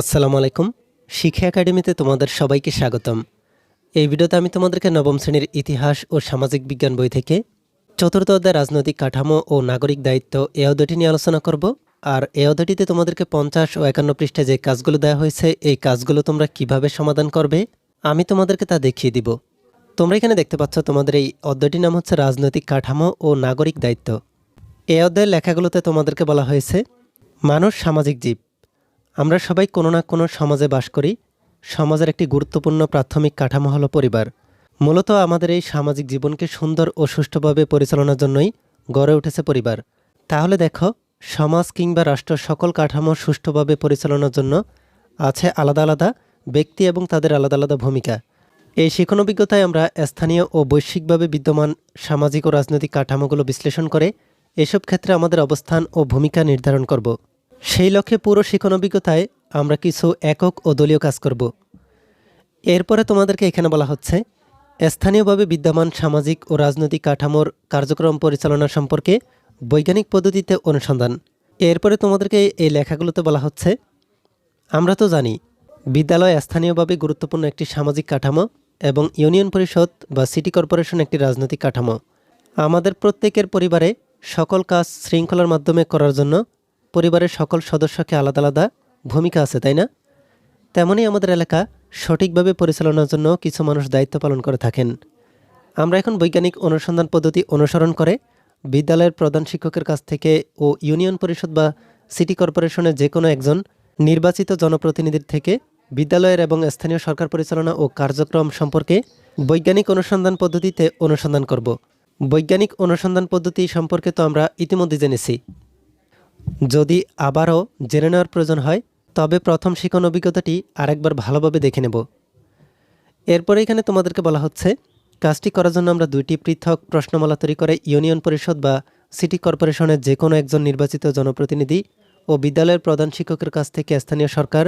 আসসালামু আলাইকুম। শিক্ষা একাডেমিতে তোমাদের সবাইকে স্বাগতম। এই ভিডিওতে আমি তোমাদেরকে নবম শ্রেণির ইতিহাস ও সামাজিক বিজ্ঞান বই থেকে চতুর্থ অধ্যায় রাজনৈতিক কাঠামো ও নাগরিক দায়িত্ব এ অধ্যায়টি নিয়ে আলোচনা করব। আর এ অধ্যায়টিতে তোমাদেরকে পঞ্চাশ ও একান্ন পৃষ্ঠায় যে কাজগুলো দেওয়া হয়েছে, এই কাজগুলো তোমরা কীভাবে সমাধান করবে, আমি তোমাদেরকে তা দেখিয়ে দিব। তোমরা এখানে দেখতে পাচ্ছ তোমাদের এই অধ্যায়টির নাম হচ্ছে রাজনৈতিক কাঠামো ও নাগরিক দায়িত্ব। এই অধ্যায়ের লেখাগুলোতে তোমাদেরকে বলা হয়েছে, মানুষ সামাজিক জীব। আমরা সবাই কোনো না কোনো সমাজে বাস করি। সমাজের একটি গুরুত্বপূর্ণ প্রাথমিক কাঠামো হলো পরিবার। মূলত আমাদের এই সামাজিক জীবনকে সুন্দর ও সুষ্ঠুভাবে পরিচালনার জন্যই গড়ে উঠেছে পরিবার। তাহলে দেখো, সমাজ কিংবা রাষ্ট্র সকল কাঠামো সুষ্ঠুভাবে পরিচালনার জন্য আছে আলাদা আলাদা ব্যক্তি এবং তাদের আলাদা আলাদা ভূমিকা। এই শিখন অভিজ্ঞতায় আমরা স্থানীয় ও বৈশ্বিকভাবে বিদ্যমান সামাজিক ও রাজনৈতিক কাঠামোগুলো বিশ্লেষণ করে এসব ক্ষেত্রে আমাদের অবস্থান ও ভূমিকা নির্ধারণ করব। সেই লক্ষ্যে পুরো শিখন অভিজ্ঞতায় আমরা কিছু একক ও দলীয় কাজ করব। এরপরে তোমাদেরকে এখানে বলা হচ্ছে, স্থানীয়ভাবে বিদ্যমান সামাজিক ও রাজনৈতিক কাঠামোর কার্যক্রম পরিচালনা সম্পর্কে বৈজ্ঞানিক পদ্ধতিতে অনুসন্ধান। এরপরে তোমাদেরকে এই লেখাগুলোতে বলা হচ্ছে, আমরা তো জানি, বিদ্যালয় স্থানীয়ভাবে গুরুত্বপূর্ণ একটি সামাজিক কাঠামো এবং ইউনিয়ন পরিষদ বা সিটি কর্পোরেশন একটি রাজনৈতিক কাঠামো। আমাদের প্রত্যেকের পরিবারে সকল কাজ শৃঙ্খলার মাধ্যমে করার জন্য পরিবারের সকল সদস্যকে আলাদা আলাদা ভূমিকা আছে, তাই না? তেমনই আমাদের এলাকা সঠিকভাবে পরিচালনার জন্য কিছু মানুষ দায়িত্ব পালন করে থাকেন। আমরা এখন বৈজ্ঞানিক অনুসন্ধান পদ্ধতি অনুসরণ করে বিদ্যালয়ের প্রধান শিক্ষকের কাছ থেকে ও ইউনিয়ন পরিষদ বা সিটি কর্পোরেশনের যে কোনো একজন নির্বাচিত জনপ্রতিনিধির থেকে বিদ্যালয়ের এবং স্থানীয় সরকার পরিচালনা ও কার্যক্রম সম্পর্কে বৈজ্ঞানিক অনুসন্ধান পদ্ধতিতে অনুসন্ধান করব। বৈজ্ঞানিক অনুসন্ধান পদ্ধতি সম্পর্কে তো আমরা ইতিমধ্যে জেনেছি। যদি আবারও জেনে নেওয়ার প্রয়োজন হয়, তবে প্রথম শিখন অভিজ্ঞতাটি আরেকবার ভালোভাবে দেখে নেব। এরপরে এখানে তোমাদেরকে বলা হচ্ছে, কাজটি করার জন্য আমরা দুইটি পৃথক প্রশ্নমালা তৈরি করে ইউনিয়ন পরিষদ বা সিটি কর্পোরেশনের যে কোনো একজন নির্বাচিত জনপ্রতিনিধি ও বিদ্যালয়ের প্রধান শিক্ষকের কাছ থেকে স্থানীয় সরকার,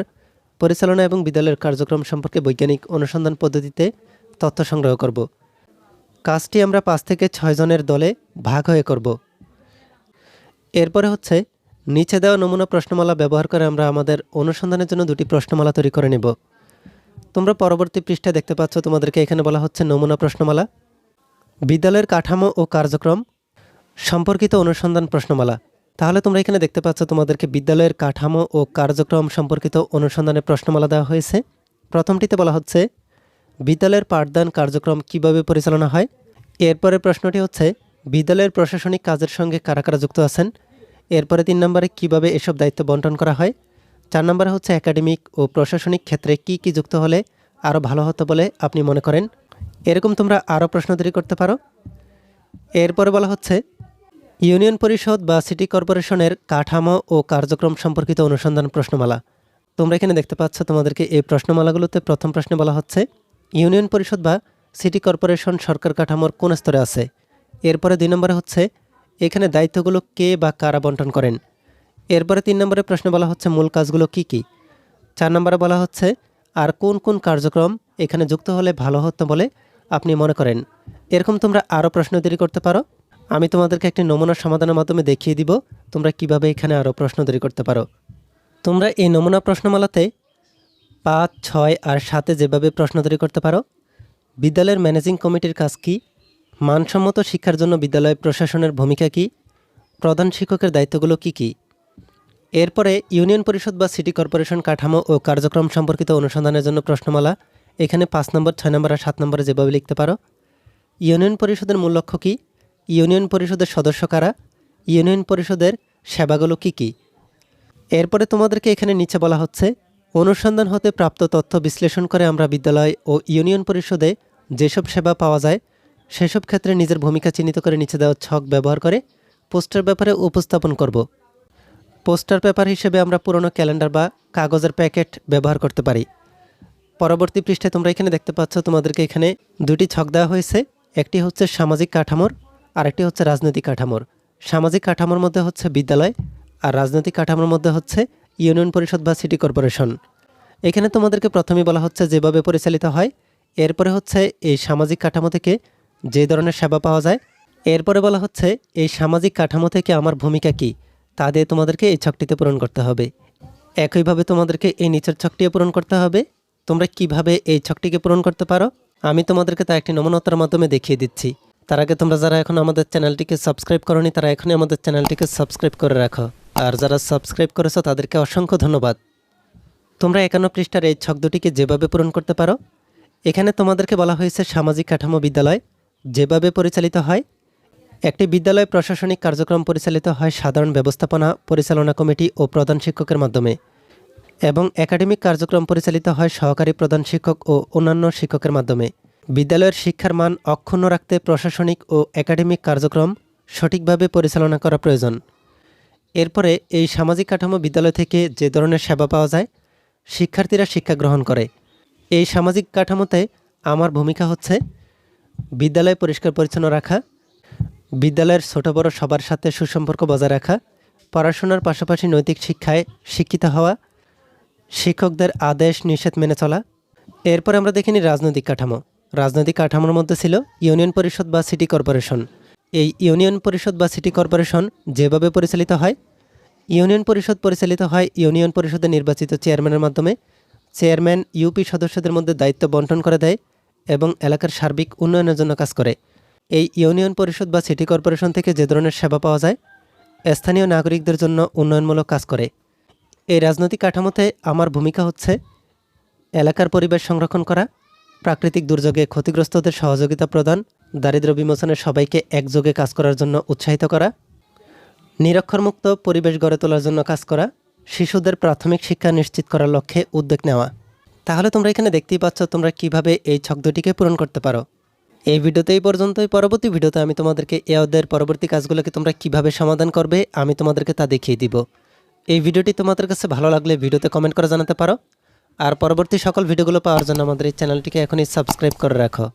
পরিচালনা এবং বিদ্যালয়ের কার্যক্রম সম্পর্কে বৈজ্ঞানিক অনুসন্ধান পদ্ধতিতে তথ্য সংগ্রহ করব। কাজটি আমরা পাঁচ থেকে ছয় জনের দলে ভাগ হয়ে করব। এরপরে হচ্ছে নিচে দেওয়া নমুনা প্রশ্নমালা ব্যবহার করে আমরা আমাদের অনুসন্ধানের জন্য দুটি প্রশ্নমালা তৈরি করে নেব। তোমরা পরবর্তী পৃষ্ঠায় দেখতে পাচ্ছ তোমাদেরকে এখানে বলা হচ্ছে নমুনা প্রশ্নমালা, বিদ্যালয়ের কাঠামো ও কার্যক্রম সম্পর্কিত অনুসন্ধান প্রশ্নমালা। তাহলে তোমরা এখানে দেখতে পাচ্ছ তোমাদেরকে বিদ্যালয়ের কাঠামো ও কার্যক্রম সম্পর্কিত অনুসন্ধানের প্রশ্নমালা দেওয়া হয়েছে। প্রথমটিতে বলা হচ্ছে, বিদ্যালয়ের পাঠদান কার্যক্রম কীভাবে পরিচালনা হয়? এরপরে প্রশ্নটি হচ্ছে, বিদ্যালয়ের প্রশাসনিক কাজের সঙ্গে কারা কারা যুক্ত আছেন? এরপরে তিন নম্বরে কীভাবে এসব দায়িত্ব বন্টন করা হয়? চার নম্বরে হচ্ছে একাডেমিক ও প্রশাসনিক ক্ষেত্রে কি কি যুক্ত হলে আরও ভালো হতো বলে আপনি মনে করেন? এরকম তোমরা আরও প্রশ্ন তৈরি করতে পারো। এরপরে বলা হচ্ছে, ইউনিয়ন পরিষদ বা সিটি কর্পোরেশনের কাঠামো ও কার্যক্রম সম্পর্কিত অনুসন্ধান প্রশ্নমালা। তোমরা এখানে দেখতে পাচ্ছ তোমাদেরকে এই প্রশ্নমালাগুলোতে প্রথম প্রশ্নে বলা হচ্ছে, ইউনিয়ন পরিষদ বা সিটি কর্পোরেশন সরকার কাঠামোর কোন স্তরে আছে? এরপরে দুই নম্বরে হচ্ছে এখানে দায়িত্বগুলো কে বা কারা বন্টন করেন? এরপরে তিন নম্বরে প্রশ্ন বলা হচ্ছে মূল কাজগুলো কি কি? চার নম্বরে বলা হচ্ছে, আর কোন কোন কার্যক্রম এখানে যুক্ত হলে ভালো হতো বলে আপনি মনে করেন? এরকম তোমরা আরও প্রশ্ন তৈরি করতে পারো। আমি তোমাদেরকে একটি নমুনা সমাধানের মাধ্যমে দেখিয়ে দিব তোমরা কীভাবে এখানে আরও প্রশ্ন তৈরি করতে পারো। তোমরা এই নমুনা প্রশ্নমালাতে পাঁচ, ছয় আর সাতে যেভাবে প্রশ্ন তৈরি করতে পারো, বিদ্যালয়ের ম্যানেজিং কমিটির কাজ কী মানসম্মত শিক্ষার জন্য বিদ্যালয় প্রশাসনের ভূমিকা কী? প্রধান শিক্ষকের দায়িত্বগুলো কি কি? এরপরে ইউনিয়ন পরিষদ বা সিটি কর্পোরেশন কাঠামো ও কার্যক্রম সম্পর্কিত অনুসন্ধানের জন্য প্রশ্নমালা। এখানে পাঁচ নম্বর, ছয় নম্বর আর সাত নম্বরে যেভাবে লিখতে পারো। ইউনিয়ন পরিষদের মূল লক্ষ্য কী? ইউনিয়ন পরিষদের সদস্য কারা? ইউনিয়ন পরিষদের সেবাগুলো কি কি? এরপরে তোমাদেরকে এখানে নিচে বলা হচ্ছে, অনুসন্ধান হতে প্রাপ্ত তথ্য বিশ্লেষণ করে আমরা বিদ্যালয় ও ইউনিয়ন পরিষদে যেসব সেবা পাওয়া যায় সেসব ক্ষেত্রে নিজের ভূমিকা চিহ্নিত করে নিচে দেওয়া ছক ব্যবহার করে পোস্টার ব্যাপারে উপস্থাপন করব। পোস্টার পেপার হিসেবে আমরা পুরনো ক্যালেন্ডার বা কাগজের প্যাকেট ব্যবহার করতে পারি। পরবর্তী পৃষ্ঠায় তোমরা এখানে দেখতে পাচ্ছ তোমাদেরকে এখানে দুটি ছক দেওয়া হয়েছে। একটি হচ্ছে সামাজিক কাঠামোর, আরেকটি হচ্ছে রাজনৈতিক কাঠামোর। সামাজিক কাঠামোর মধ্যে হচ্ছে বিদ্যালয় আর রাজনৈতিক কাঠামোর মধ্যে হচ্ছে ইউনিয়ন পরিষদ বা সিটি কর্পোরেশন। এখানে তোমাদেরকে প্রথমেই বলা হচ্ছে যেভাবে পরিচালিত হয়, এরপরে হচ্ছে এই সামাজিক কাঠামো থেকে যে ধরনের সেবা পাওয়া যায়। এরপরে বলা হচ্ছে, এই সামাজিক কাঠামো থেকে আমার ভূমিকা কী? তা দিয়ে তোমাদেরকে এই ছকটিতে পূরণ করতে হবে। একইভাবে তোমাদেরকে এই নিচের ছকটিও পূরণ করতে হবে। তোমরা কীভাবে এই ছকটিকে পূরণ করতে পারো? আমি তোমাদেরকে তা একটি নমনতার মাধ্যমে দেখিয়ে দিচ্ছি। তার আগে তোমরা যারা এখন আমাদের চ্যানেলটিকে সাবস্ক্রাইব করনি, তারা এখনই আমাদের চ্যানেলটিকে সাবস্ক্রাইব করে রাখো। আর যারা সাবস্ক্রাইব করেছ, তাদেরকে অসংখ্য ধন্যবাদ। তোমরা একান্ন পৃষ্ঠার এই ছক দুটিকে যেভাবে পূরণ করতে পারো, এখানে তোমাদেরকে বলা হয়েছে সামাজিক কাঠামো বিদ্যালয়। যেভাবে পরিচালিত হয়, একটি বিদ্যালয় প্রশাসনিক কার্যক্রম পরিচালিত হয় সাধারণ ব্যবস্থাপনা পরিচালনা কমিটি ও প্রধান শিক্ষকের মাধ্যমে এবং একাডেমিক কার্যক্রম পরিচালিত হয় সহকারী প্রধান শিক্ষক ও অন্যান্য শিক্ষকের মাধ্যমে। বিদ্যালয়ের শিক্ষার মান অক্ষুণ্ণ রাখতে প্রশাসনিক ও একাডেমিক কার্যক্রম সঠিকভাবে পরিচালনা করা প্রয়োজন। এরপরে এই সামাজিক কাঠামো বিদ্যালয় থেকে যে ধরনের সেবা পাওয়া যায়, শিক্ষার্থীরা শিক্ষা গ্রহণ করে। এই সামাজিক কাঠামোতে আমার ভূমিকা হচ্ছে বিদ্যালয় পরিষ্কার পরিচ্ছন্ন রাখা, বিদ্যালয়ের ছোট বড় সবার সাথে সুসম্পর্ক বজায় রাখা, পড়াশোনার পাশাপাশি নৈতিক শিক্ষায় শিক্ষিত হওয়া, শিক্ষকদের আদেশ নিষেধ মেনে চলা। এরপর আমরা দেখিনি রাজনৈতিক কাঠামো। রাজনৈতিক কাঠামোর মধ্যে ছিল ইউনিয়ন পরিষদ বা সিটি কর্পোরেশন। এই ইউনিয়ন পরিষদ বা সিটি কর্পোরেশন যেভাবে পরিচালিত হয়, ইউনিয়ন পরিষদ পরিচালিত হয় ইউনিয়ন পরিষদের নির্বাচিত চেয়ারম্যানের মাধ্যমে। চেয়ারম্যান ইউপি সদস্যদের মধ্যে দায়িত্ব বন্টন করে দেয় এবং এলাকার সার্বিক উন্নয়নের জন্য কাজ করে। এই ইউনিয়ন পরিষদ বা সিটি কর্পোরেশন থেকে যে ধরনের সেবা পাওয়া যায়, স্থানীয় নাগরিকদের জন্য উন্নয়নমূলক কাজ করে। এই রাজনৈতিক কাঠামোতে আমার ভূমিকা হচ্ছে এলাকার পরিবেশ সংরক্ষণ করা, প্রাকৃতিক দুর্যোগে ক্ষতিগ্রস্তদের সহযোগিতা প্রদান, দারিদ্র্য বিমোচনে সবাইকে একযোগে কাজ করার জন্য উৎসাহিত করা, নিরক্ষরমুক্ত পরিবেশ গড়ে তোলার জন্য কাজ করা, শিশুদের প্রাথমিক শিক্ষা নিশ্চিত করার লক্ষ্যে উদ্যোগ নেওয়া। তাহলে তোমরা এখানে দেখতেই পাচ্ছ তোমরা কীভাবে এই ছক দুটিকে পূরণ করতে পারো। এই ভিডিওতে এই পর্যন্তই। পরবর্তী ভিডিওতে আমি তোমাদেরকে এ অধ্যায়ের পরবর্তী কাজগুলোকে তোমরা কীভাবে সমাধান করবে, আমি তোমাদেরকে তা দেখিয়ে দিব। এই ভিডিওটি তোমাদের কাছে ভালো লাগলে ভিডিওতে কমেন্ট করে জানাতে পারো। আর পরবর্তী সকল ভিডিওগুলো পাওয়ার জন্য আমাদের এই চ্যানেলটিকে এখনই সাবস্ক্রাইব করে রাখো।